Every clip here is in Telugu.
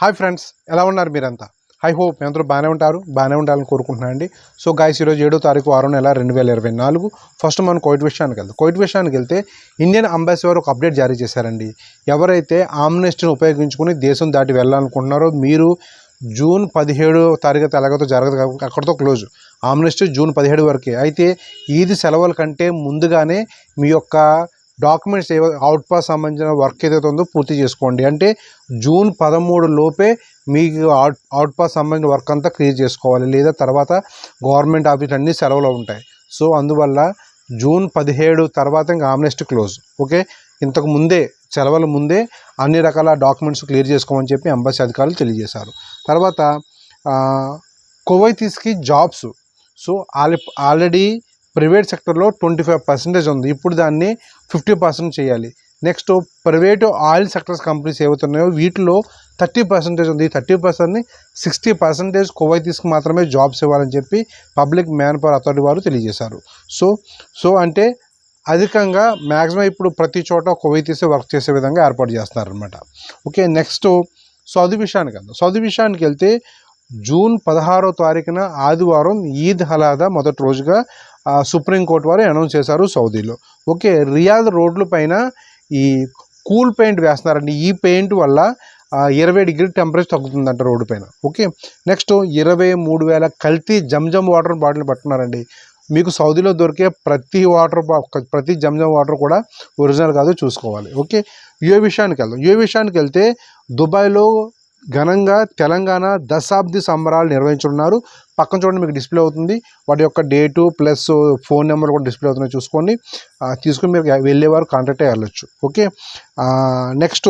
హాయ్ ఫ్రెండ్స్ ఎలా ఉన్నారు మీరంతా? హై హోప్ మీ అందరూ బాగానే ఉంటారు బాగానే ఉండాలని కోరుకుంటున్నాను అండి. సో గాయస్ ఈరోజు ఏడో తారీఖు ఆరో నెల రెండు వేల ఇరవై నాలుగు. ఫస్ట్ మనం కోవిడ్ విషయానికి వెళ్తాం కోవిడ్ విషయానికి వెళ్తే ఇండియన్ అంబాసిడర్ ఒక అప్డేట్ జారీ చేశారండి. ఎవరైతే ఆమ్నెస్ట్ని ఉపయోగించుకుని దేశం దాటి వెళ్ళాలనుకుంటున్నారో మీరు జూన్ పదిహేడు తారీఖు ఎలాగతో జరగదు అక్కడితో క్లోజ్ ఆమ్నెస్ట్ జూన్ పదిహేడు వరకే. అయితే ఈది సెలవుల కంటే ముందుగానే మీ యొక్క డాక్యుమెంట్స్ ఏవో అవుట్ పాస్ సంబంధించిన వర్క్ ఏదైతే ఉందో పూర్తి చేసుకోండి. అంటే జూన్ పదమూడు లోపే మీకు అవుట్ అవుట్ పాస్ సంబంధించిన వర్క్ అంతా క్లియర్ చేసుకోవాలి. లేదా తర్వాత గవర్నమెంట్ ఆఫీస్ అన్ని సెలవులు ఉంటాయి. సో అందువల్ల జూన్ పదిహేడు తర్వాత ఇంకా ఆమ్నెస్ట్ క్లోజ్. ఓకే? ఇంతకు ముందే సెలవుల ముందే అన్ని రకాల డాక్యుమెంట్స్ క్లియర్ చేసుకోమని చెప్పి ఎంబసీ అధికారులు తెలియజేశారు. తర్వాత ఆ, కువైతీస్కి jobs. So all already private సెక్టర్లో ట్వంటీ ఫైవ్ పర్సెంటేజ్ ఉంది. ఇప్పుడు దాన్ని ఫిఫ్టీ పర్సెంట్ చేయాలి. Next private oil sectors companies ఏవైతున్నాయో వీటిలో థర్టీ పర్సెంటేజ్ ఉంది. థర్టీ పర్సెంట్ని సిక్స్టీ పర్సెంటేజ్ కువైతీస్కి మాత్రమే జాబ్స్ ఇవ్వాలని చెప్పి పబ్లిక్ మ్యాన్ పవర్ అథారిటీ వారు తెలియజేశారు. సో సో అంటే అధికంగా మ్యాక్సిమం ఇప్పుడు ప్రతి చోట కువైతీసే వర్క్ చేసే విధంగా ఏర్పాటు చేస్తున్నారనమాట ఓకే నెక్స్ట్ సౌదీ విషయానికి వెళ్దాం సౌదీ విషయానికి వెళ్తే జూన్ పదహారో తారీఖున ఆదివారం ఈద్ హలాదా మొదటి రోజుగా సుప్రీంకోర్టు వారు అనౌన్స్ చేశారు సౌదీలో. ఓకే రియాద్ రోడ్ల పైన ఈ కూల్ పెయింట్ వేస్తున్నారండి. ఈ పెయింట్ వల్ల ఇరవై డిగ్రీ టెంపరేచర్ తగ్గుతుందంట రోడ్డు పైన. ఓకే నెక్స్ట్ ఇరవై మూడు వేల కల్తీ జమ్జమ్ వాటర్ బాటిల్ పట్టున్నారండి మీకు సౌదీలో దొరికే ప్రతి వాటర్ బా- ప్రతి జంజమ్ వాటర్ కూడా ఒరిజినల్ కాదు చూసుకోవాలి. ఓకే యుఏ విషయానికి వెళ్దాం. యుఏ విషయానికి వెళ్తే దుబాయ్లో ఘనంగా తెలంగాణ దశాబ్ది సంబరాలు నిర్వహించున్నారు పక్కన చూడండి మీకు డిస్ప్లే అవుతుంది. వాటి యొక్క డేటు ప్లస్ ఫోన్ నెంబర్ కూడా డిస్ప్లే అవుతున్నాయి చూసుకోండి. తీసుకుని మీరు వెళ్ళేవారు కాంటాక్ట్ అయ్యొచ్చు వెళ్ళొచ్చు. ఓకే? నెక్స్ట్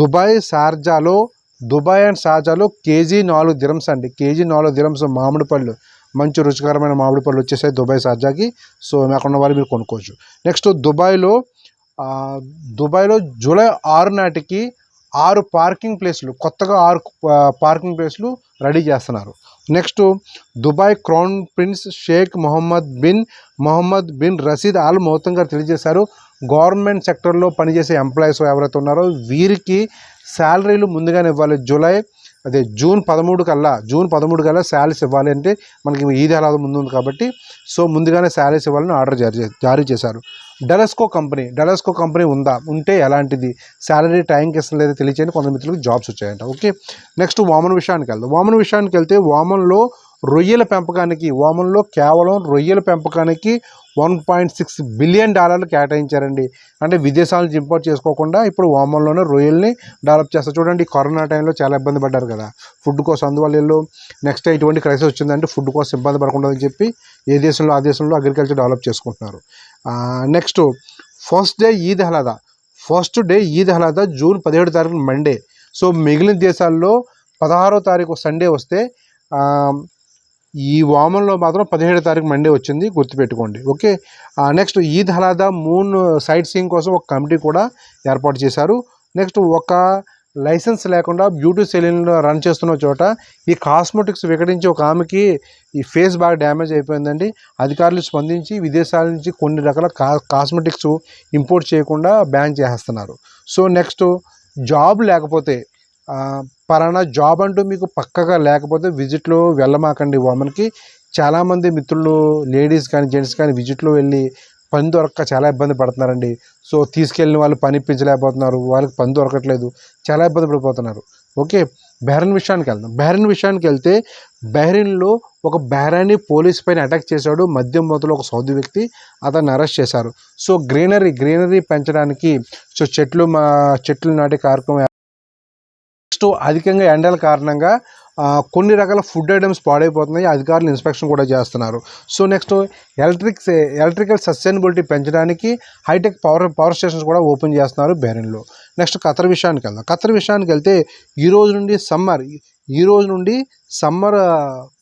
దుబాయ్ షార్జాలో దుబాయ్ అండ్ షార్జాలో కేజీ నాలుగు దిరమ్స్ అండి. కేజీ నాలుగు దిరమ్స్ మామిడి పళ్ళు. మంచి రుచికరమైన మామిడి పళ్ళు వచ్చేసాయి దుబాయ్ షార్జాకి. సో అక్కడ ఉన్న వాళ్ళు మీరు కొనుక్కోవచ్చు. నెక్స్ట్ దుబాయ్లో దుబాయ్లో జూలై ఆరు నాటికి ఆరు పార్కింగ్ ప్లేస్లు కొత్తగా ఆరు పార్కింగ్ ప్లేస్లు రెడీ చేస్తున్నారు. Next Dubai crown prince Sheikh Mohammed bin Mohammed bin Rashid al Maktoum గారు తెలియజేశారు. గవర్నమెంట్ సెక్టర్లో పనిచేసే ఎంప్లాయీస్ ఎవరైతే ఉన్నారో వీరికి శాలరీలు ముందుగానే ఇవ్వాలి. జూలై అదే జూన్ పదమూడు కల్లా జూన్ పదమూడు కల్లా శాలరీస్ ఇవ్వాలి అంటే మనకి ఈద్ అలాద ముందు ఉంది కాబట్టి సో ముందుగానే శాలరీస్ ఇవ్వాలని ఆర్డర్ జారీ జారీ చేశారు. డెలస్కో కంపెనీ డెలస్కో కంపెనీ ఉందా? ఉంటే ఎలాంటిది? శాలరీ టైంకి ఇస్తుంది తెలియచేయండి కొంత మిత్రులకు జాబ్స్ వచ్చాయంట. ఓకే నెక్స్ట్ వామన్ విషయానికి వెళ్దాం. వామన్ విషయానికి వెళ్తే వామన్లో రొయ్యల పెంపకానికి వామన్లో కేవలం రొయ్యల పెంపకానికి వన్ పాయింట్ సిక్స్ బిలియన్ డాలర్లు కేటాయించారండి. అంటే విదేశాల నుంచి ఇంపోర్ట్ చేసుకోకుండా ఇప్పుడు వామన్లోనే రొయ్యల్ని డెవలప్ చేస్తారు. చూడండి కరోనా టైంలో చాలా ఇబ్బంది పడ్డారు కదా. ఫుడ్ కోసం అందువల్ల వీళ్ళు నెక్స్ట్ ఇటువంటి క్రైసిస్ వచ్చిందంటే ఫుడ్ కోసం ఇబ్బంది పడకుండా అని చెప్పి ఏ దేశంలో ఆ దేశంలో అగ్రికల్చర్ డెవలప్ చేసుకుంటున్నారు. Next first day Eid al Adha first day Eid al Adha June పదిహేడు తారీఖు మండే సో మిగిలిన దేశాల్లో పదహారో తారీఖు సండే వస్తే ఈ వామంలో మాత్రం పదిహేడు తారీఖు మండే వచ్చింది గుర్తుపెట్టుకోండి. Okay next Eid al Adha moon sight seeing కోసం ఒక కమిటీ కూడా ఏర్పాటు చేశారు. నెక్స్ట్ ఒక లైసెన్స్ లేకుండా బ్యూటీ సెలూన్లో రన్ చేస్తున్న చోట ఈ కాస్మెటిక్స్ వికటించి ఒక ఆమెకి ఈ ఫేస్ బాగా డ్యామేజ్ అయిపోయిందండి. అధికారులు స్పందించి విదేశాల నుంచి కొన్ని రకాల కా కాస్మెటిక్స్ ఇంపోర్ట్ చేయకుండా బ్యాన్ చేసేస్తున్నారు. సో నెక్స్ట్ జాబ్ లేకపోతే పరానా పలానా జాబ్ అంటూ మీకు పక్కగా లేకపోతే విజిట్లో వెళ్ళమాకండి ఉమెన్కి చాలామంది మిత్రులు లేడీస్ కానీ జెంట్స్ కానీ విజిట్లో వెళ్ళి పని దొరక్క చాలా ఇబ్బంది పడుతున్నారండి. సో తీసుకెళ్ళిన వాళ్ళు పని ఇప్పించలేకపోతున్నారు వాళ్ళకి పని దొరకట్లేదు చాలా ఇబ్బంది పడిపోతున్నారు. ఓకే బెహ్రెన్ విషయానికి వెళ్దాం. బెహ్రెన్ విషయానికి వెళ్తే బెహ్రెన్లో ఒక బెహ్రానీ పోలీస్ పైన అటాక్ చేశాడు. మద్యం మొదలు ఒక సౌదీ వ్యక్తి అతన్ని అరెస్ట్ చేశారు. సో గ్రీనరీ గ్రీనరీ పెంచడానికి సో చెట్లు మా చెట్లు నాటే కార్యక్రమం నెక్స్ట్ అధికంగా ఎండల కారణంగా కొన్ని రకాల ఫుడ్ ఐటమ్స్ పాడైపోతున్నాయి అధికారులు ఇన్స్పెక్షన్ కూడా చేస్తున్నారు. So next electric electrical sustainability పెంచడానికి high tech power power stations కూడా ఓపెన్ చేస్తున్నారు బెరెన్లో. నెక్స్ట్ ఖతర్ విషయానికి వెళ్దాం. ఖతర్ విషయానికి వెళ్తే ఈ రోజు నుండి సమ్మర్ ఈ రోజు నుండి సమ్మర్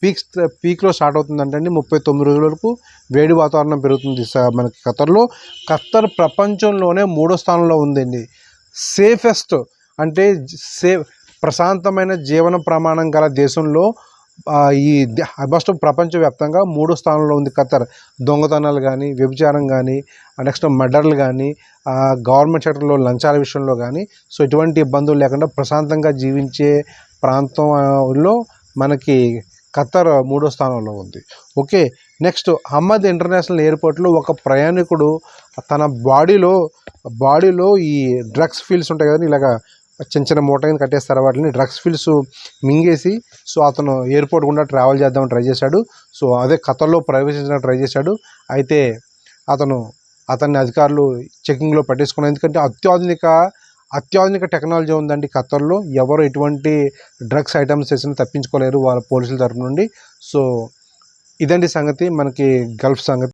పీక్ పీక్లో స్టార్ట్ అవుతుందంటండి. ముప్పై తొమ్మిది రోజుల వరకు వేడి వాతావరణం పెరుగుతుంది మనకి ఖతర్లో. ఖత్తర్ ప్రపంచంలోనే మూడో స్థానంలో ఉందండి. సేఫెస్ట్ అంటే సేఫ్ ప్రశాంతమైన జీవన ప్రమాణం గల దేశంలో ఈ ఆల్మోస్ట్ ప్రపంచవ్యాప్తంగా మూడో స్థానంలో ఉంది ఖతర్. దొంగతనాలు కానీ వ్యభిచారం కానీ నెక్స్ట్ మర్డర్లు కానీ గవర్నమెంట్ సెక్టర్లో లంచాల విషయంలో కానీ సో ఎటువంటి ఇబ్బందులు లేకుండా ప్రశాంతంగా జీవించే ప్రాంతంలో మనకి ఖత్తర్ మూడో స్థానంలో ఉంది. ఓకే నెక్స్ట్ అహ్మద్ ఇంటర్నేషనల్ ఎయిర్పోర్ట్లో ఒక ప్రయాణికుడు తన బాడీలో బాడీలో ఈ డ్రగ్స్ ఫీల్స్ ఉంటాయి కదా ఇలాగా చిన్న చిన్న మూట కింద కట్టేస్తారు. వాటిని డ్రగ్స్ ఫీల్స్ మింగేసి సో అతను ఎయిర్పోర్ట్ గుండా ట్రావెల్ చేద్దామని ట్రై చేశాడు. సో అదే ఖతర్లో ప్రవేశించడానికి ట్రై చేశాడు. అయితే అతను అతన్ని అధికారులు చెకింగ్లో పట్టేసుకున్నారు. ఎందుకంటే అత్యాధునిక అత్యాధునిక టెక్నాలజీ ఉందండి ఖతర్లో. ఎవరు ఎటువంటి డ్రగ్స్ ఐటమ్స్ చేసినా తప్పించుకోలేరు వాళ్ళ పోలీసుల తరపు నుండి. సో ఇదండి సంగతి. మనకి గల్ఫ్ సంగతి.